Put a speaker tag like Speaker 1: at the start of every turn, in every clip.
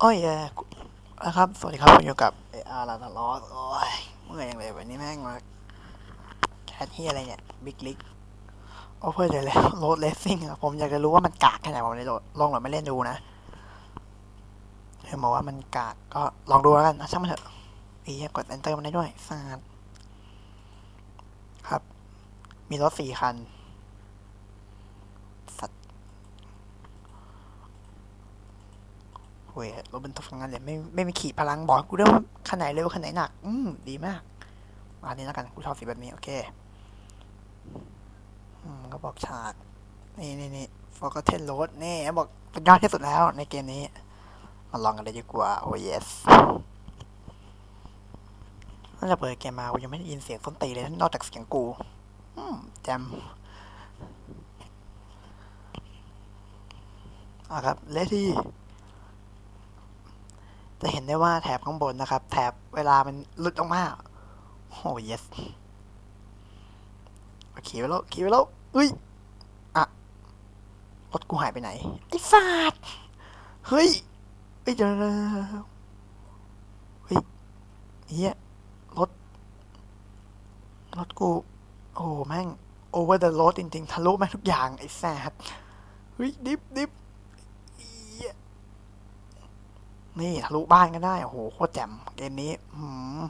Speaker 1: โอ้ยเอนะครับ สวัสดีครับผมอยู่กับเออาร์ลาตลอสโอ้ยเมื่อยยังเลยวันนี้แม่งมาแคทที่อะไรเนี่ย บิ๊กลิกโอเพื่อเดี๋ยวแล้วโรดเลสซิ่งผมอยากจะรู้ว่ามันกากแค่ไหนผมเลยลองหน่อไม่เล่นดูนะเห็นบอกว่ามันกากก็ลองดูแล้วกันนะช่างมันเถอะอีกด enter มันได้ด้วยสาดครับ มีรถสี่คัน สัตว์ โว้ยรถบรรทุกทำงานเลยไม่ไม่มีขีดพลังบอกกูด้วยว่าคันไหนเร็วคันไหนหนัก อืมดีมากมาอันนี้แล้วกันกูชอบสีแบบนี้ โอเคอืมก็บอกฉาก นี่นี่นี่ฟอร์กเทนโรดนี่บอกเป็นยอดที่สุดแล้วในเกมนี้ มาลองกันเลยดีกว่า โอ้ยสน่าจะเปิดเกมมากูยังไม่ได้ยินเสียงส้นตีเลย นอกจากเสียงกู อืมแจมอะครับ เลที่ จะเห็นได้ว่าแถบข้างบนนะครับ แถบเวลามันลุดออกมาโอ้ยสขี่ไปแล้วขี่ไปแล้วอุ้ยอะรถกูหายไปไหนไอ้สัตว์เฮ้ยเฮ้ยเดี๋ยวเฮ้ยเฮียรถรถกู โอ้แม่งโอเวอร์เดอะโรดจริง ๆ ทะลุแม่งทุกอย่างไอ้แซดเฮ้ยดิฟดิฟเหี้ย นี่ทะลุบ้านก็ได้โอ้โหโคตรแจ่มเกมนี้หืม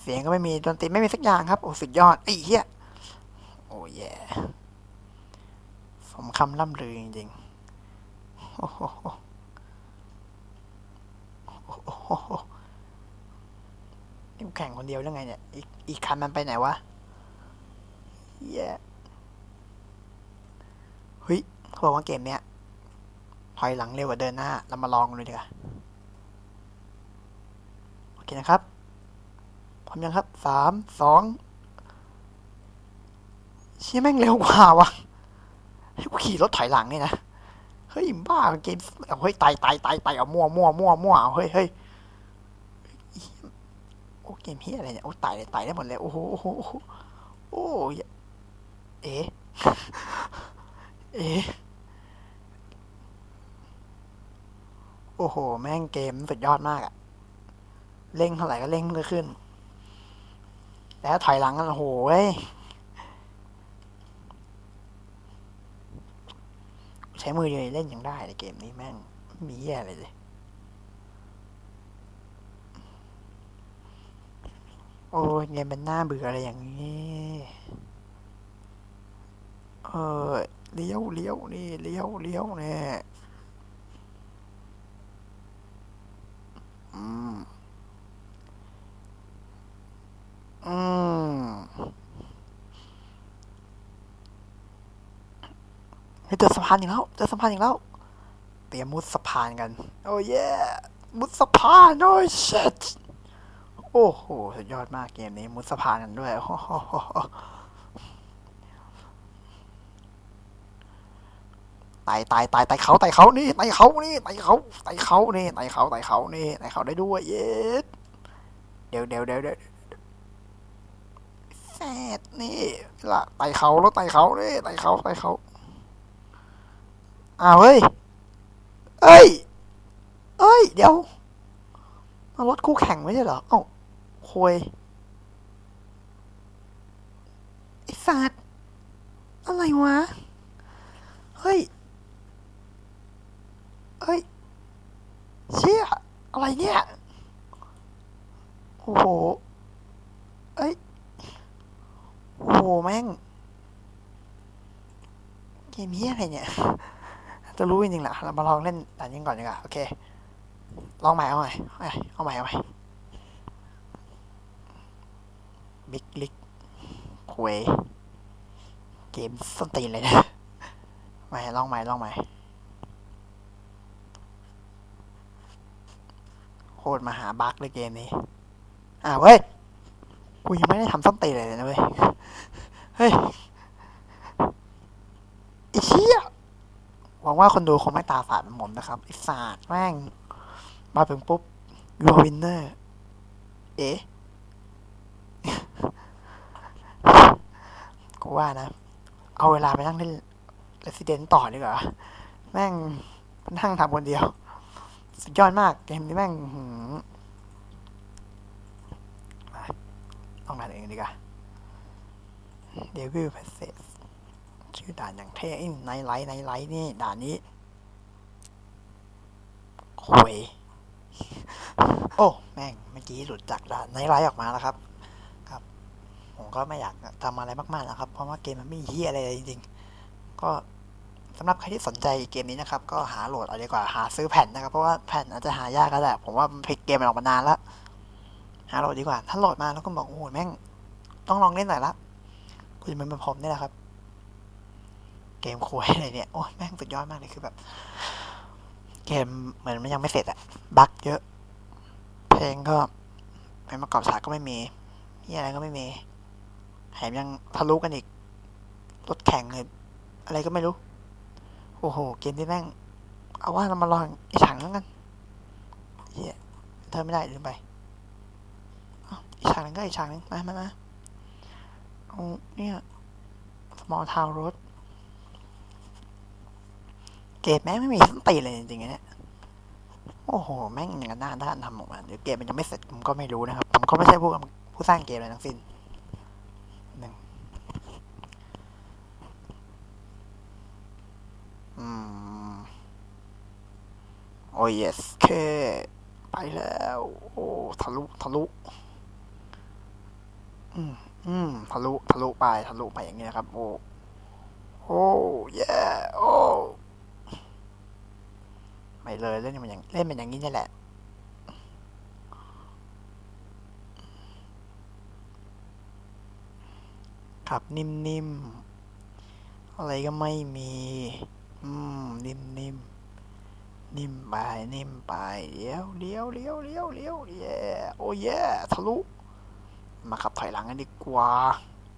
Speaker 1: เสียงก็ไม่มีดนตรีไม่มีสักอย่างครับ โอ้สุดยอดไอ้เหี้ยโอ้แย่สมคำล่ำลือจริงๆโอ้โหนี่แข่งคนเดียวแล้วไงเนี่ย อีกอีกคันมันไปไหนวะแย่เฮ้ยเขาบอกว่าเกมเนี้ยถอยหลังเร็วกว่าเดินหน้า เรามาลองกันเลยดีกว่า เคนะครับพร้อมยังครับสามสองเชี่ยแม่งเร็วกว่าวะให้กูขี่รถถอยหลังเนี่ยนะ เฮ้ยบ้าเกมเอาเฮ้ยต่ไต่ไต่ไต่เอามั่วมั่วมั่วมั่วเอาเฮ้ยเฮ้ยโอ้เกมเฮียอะไรเนี่ยโอ้ไต่ไต่ได้หมดเลยโอ้โหโอ้โหโอ้โหโอ้ยเอ๊เอ๊โอ้โห แม่งเกมสุดยอดมากอะ เร่งเท่าไหร่ก็เร่งไม่ขึ้นแล้วถอยหลังกันโอ้โหเว้ยใช้มือเดียวเล่นยังได้ในเกมนี้แม่งมีแย่เลยเลยโอ้ยเกมเป็นหน้าเบื่ออะไรอย่างนี้ เออเลี้ยวเลี้ยวนี่เลี้ยวเลี้ยวเนี่ยอืม อืม เจอสะพานอีกแล้ว เจอสะพานอีกแล้ว เตรียมมุดสะพานกัน โอ้ยมุดสะพานโอ้ย shit โอ้โห สุดยอดมากเกมนี้ มุดสะพานกันด้วยโอ้โหไต่ไต่ไต่ไต่เขาไต่เขานี่ไต่เขานี่ไต่เขาไต่เขานี่ไต่เขาไต่เขานี่ไต่เขาได้ด้วย เย็ดเดี๋ยวเดี๋ยวเดี๋ยวเดี๋ยวแซดนี่ละไต่เขาแล้วไต่เขานี่ไต่เขาไต่เขา อ้าวเฮ้ย เอ้ย เอ้ย เดี๋ยวเอารถคู่แข่งไม่ใช่เหรอ เอ้าโคยไอ้สัตว์อะไรวะ เฮ้ย เฮ้ย เชี่ย อะไรเนี่ย โอ้โห เอ้ย โอ้โห แม่ง เกมเฮี้ยอะไรเนี่ย จะรู้จริงๆแหละเรามาลองเล่นด่านนี้ก่อนดีกว่าโอเค ลองใหม่เอาใหม่เอาใหม่เอาใหม่บิ๊กลิกคุยเกมสตีนเลยนะใหม่ลองใหม่ลองใหม่โคตรมาหาบั๊กเลยเกมนี้ อ่าเว้ยกูยังไม่ได้ทำส้นตีนเลยนะเว้ย เฮ้ยไอ้เชี่ย ห วังว่าคนดูคงไม่ตาฝาดเหมือนผมนะครับไอ้ศาสตร์แม่ง มาถึงปุ๊บยูวินเนอร์ เอ๊ะกูว่านะ เอาเวลาไปนั่งเล่น Resident ต่อดีกว่าแม่งนั่งทำคนเดียว สุดยอดมาก เกมนี้แม่งหืมต้องด่านเองดีกว่า Devil Passage ชื่อด่านอย่างเท่ไอ้ไนไลท์ไนไลท์นี่ด่านนี้โคุยโอ้แม่งเมื่อกี้หลุดจากด่านไนไลท์ออกมาแล้วครับ ครับ ผมก็ไม่อยากทำอะไรมากๆนะครับ เพราะว่าเกมมันไม่เฮียอะไรเลยจริงๆ ก็สำหรับใครที่สนใจเกมนี้นะครับ ก็หาโหลดเอาดีกว่าหาซื้อแผ่นนะครับ เพราะว่าแผ่นอาจจะหายากก็แหละผมว่ามันผิดเกมมันออกมานานแล้วหาโหลดดีกว่า ถ้าโหลดมาแล้วก็บอกโอ้โหแม่ง ต้องลองเล่นหน่อยละคุณมันเป็นผมนี่แหละครับ เกมควยอะไรเนี่ยโอ้ยแม่งสุดยอดมากเลยคือแบบ เกมเหมือนมันยังไม่เสร็จอะบั๊กเยอะ เพลงก็เพลงประกอบฉากก็ไม่มีเฮียอะไรก็ไม่มีแถมยังทะลุกันอีกรถแข่งเลยอะไรก็ไม่รู้ โอ้โห เกมที่แม่ง เอาว่าเรามาลองไอีกฉากแล้วกันเฮียเธอไม่ได้ลืมไปอีฉากนึงก็อีฉากนึงมามามาเอาเนี่ย small town road เกมแม่งไม่มีส้นตีเลยจริงๆเนี่ยโอ้โห แม่งอย่างนั้นหน้าด้านทำออกมาเดี๋ยวเกมมันยังไม่เสร็จผมก็ไม่รู้นะครับ ผมก็ไม่ใช่ผู้ผู้สร้างเกมเลยทั้งสิ้นหนึ่งอืม โอ้ย yes เคไปแล้ว โอ้ ทะลุ ทะลุ อืม อืม ทะลุ ทะลุไป ทะลุไปอย่างเงี้ยครับ โอ้ โอ้เย่ โอ้ ไม่เลยเล่นมันอย่างเล่นเป็นอย่างนี้นี่แหละขับนิ่มๆ อะไรก็ไม่มี อืม นิ่มๆ นิ่มไป นิ่มไปเลี้ยวเลี้ยวเลี้ยวเลี้ยวเลี้ยวเย่โอ้เย่ทะลุ มาขับถอยหลังกันดีกว่า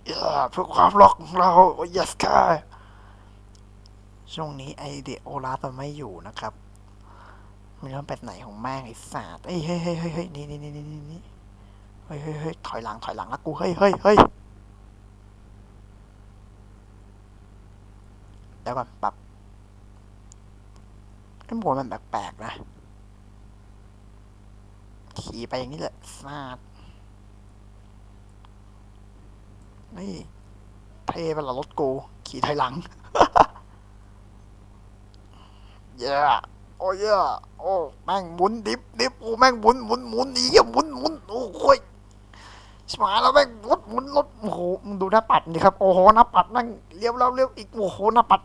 Speaker 1: เเพื่อความรักของเรา โอ้ yes ค่ะช่วงนี้ไอเดโอลาฟมันไม่อยู่นะครับ ไมันเป็นไหนของแม่งไอ้สัตว์เฮ้ยเฮ้ยเฮ้ยเฮ้ยนี่นี่นี่นี่นี่เฮ้ยเฮ้ยเฮ้ยถอยหลังถอยหลังแล้วกูเฮ้ยเฮ้ยเฮ้ยเดี๋ยวก่อนปรับไอ้หมวดมันแปลกๆนะขี่ไปอย่างนี้แหละสัตว์นี่เท่เป็นละรถกู ขี่ถอยหลัง เย้ โอ้ยโอ้แม่งหมุนดิบดิบโอ้แม่งหมุนหมุนหมุนอีกหมุนหมุนโอ้โยชิมาแล้วแม่งรถหมุนรถโอ้โหมึงดูหน้าปัดดิครับโอ้โหหน้าปัดแม่งเลี้ยวแล้วเลี้ยวอีกโอ้โหหน้าปัด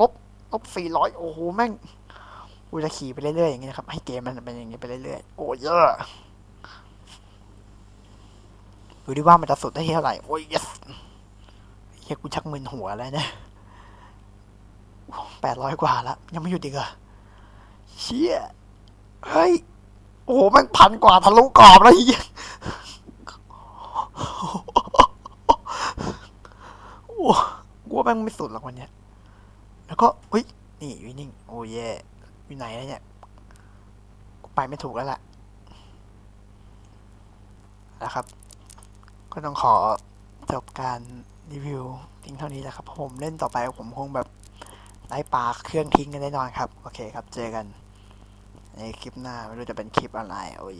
Speaker 1: ลบลบสี่ร้อยโอ้โหแม่งกูจะขี่ไปเรื่อยๆอย่างเงี้ยนะครับให้เกมมันเป็นอย่างงี้ไปเรื่อยๆโอ้เยอะดูดิว่ามันจะสุดได้เท่าไหร่โอ้ย yes เฮียกูชักมึนหัวแล้วเนี่ยแปดร้อยกว่าแล้ว ยังไม่หยุดอีกเหรอ เชี่ยเฮ้ย โอ้โหแม่งพันกว่าทะลุกรอบแล้วเฮียโอ้กูว่าแม่งไม่สุดหรอกวันเนี้ย แล้วก็เฮ้ย นี่อยู่นิ่ง โอ้เย่อยู่ไหนแล้วเนี่ย กูไปไม่ถูกแล้วล่ะ นะครับ ก็ต้องขอจบการรีวิวทิ้งเท่านี้แหละครับเพราะผมเล่นต่อไปผมคงแบบไล่ปลาเครื่องทิ้งกันแน่นอนครับ โอเคครับ เจอกัน ในคลิปหน้าไม่รู้จะเป็นคลิปอะไร โอ้ย